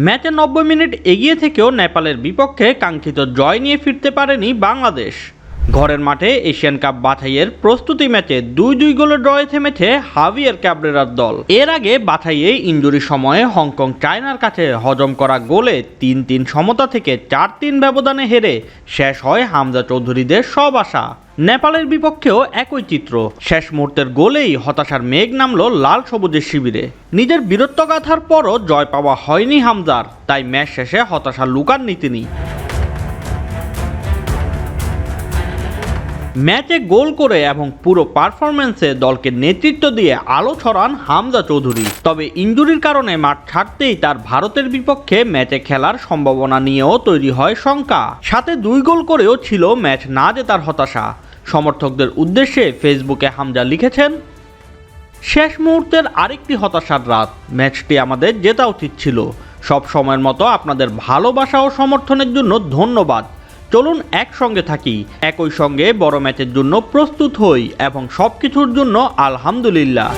ম্যাচে নব্বই মিনিট এগিয়ে থেকেও নেপালের বিপক্ষে কাঙ্ক্ষিত জয় নিয়ে ফিরতে পারেনি বাংলাদেশ। ঘরের মাঠে এশিয়ান কাপ বাছাইয়ের প্রস্তুতি ম্যাচে দুই দুই গোলের ড্রয়ে থেমেছে হাভিয়ার ক্যাবরেরার দল। এর আগে বাছাইয়ে ইঞ্জুরি সময়ে হংকং চায়নার কাছে হজম করা গোলে তিন তিন সমতা থেকে চার তিন ব্যবধানে হেরে শেষ হয় হামজা চৌধুরীদের সব আশা। নেপালের বিপক্ষেও একই চিত্র। শেষ মুহূর্তের গোলেই হতাশার মেঘ নামলো লাল সবুজের শিবিরে। নিজের বীরত্বগাথার পরও জয় পাওয়া হয়নি হামজার, তাই ম্যাচ শেষে হতাশা লুকাননি তিনি। ম্যাচে গোল করে এবং পুরো পারফরমেন্সে দলকে নেতৃত্ব দিয়ে আলো ছড়ান হামজা চৌধুরী। তবে ইঞ্জুরির কারণে মাঠ ছাড়তেই তার ভারতের বিপক্ষে ম্যাচে খেলার সম্ভাবনা নিয়েও তৈরি হয় শঙ্কা। সাথে দুই গোল করেও ছিল ম্যাচ না জেতার হতাশা। সমর্থকদের উদ্দেশ্যে ফেসবুকে হামজা লিখেছেন, শেষ মুহূর্তের আরেকটি হতাশার রাত। ম্যাচটি আমাদের জেতা উচিত ছিল। সব সময়ের মতো আপনাদের ভালোবাসা ও সমর্থনের জন্য ধন্যবাদ। চলুন একসঙ্গে থাকি। একই সঙ্গে বড় ম্যাচের জন্য প্রস্তুত হই এবং সব কিছুর জন্য আলহামদুলিল্লাহ।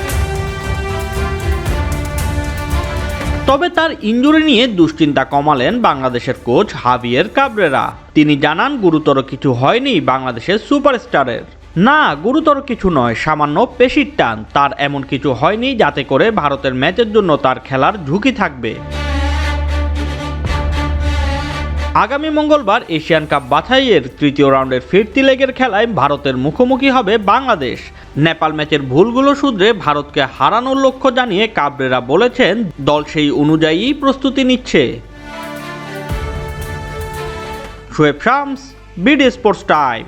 তবে তার ইঞ্জুরি নিয়ে দুশ্চিন্তা কমালেন বাংলাদেশের কোচ হাবিয়ের কাবরেরা। তিনি জানান, গুরুতর কিছু হয়নি বাংলাদেশের সুপারস্টারের। না, গুরুতর কিছু নয়, সামান্য পেশির টান। তার এমন কিছু হয়নি যাতে করে ভারতের ম্যাচের জন্য তার খেলার ঝুঁকি থাকবে। আগামী মঙ্গলবার এশিয়ান কাপ বাছাইয়ের তৃতীয় রাউন্ডের ফিরতি লেগের খেলায় ভারতের মুখোমুখি হবে বাংলাদেশ। নেপাল ম্যাচের ভুলগুলো শুধরে ভারতকে হারানোর লক্ষ্য জানিয়ে কাবরেরা বলেছেন, দল সেই অনুযায়ী প্রস্তুতি নিচ্ছে। Shoaib Shams, BD sports time.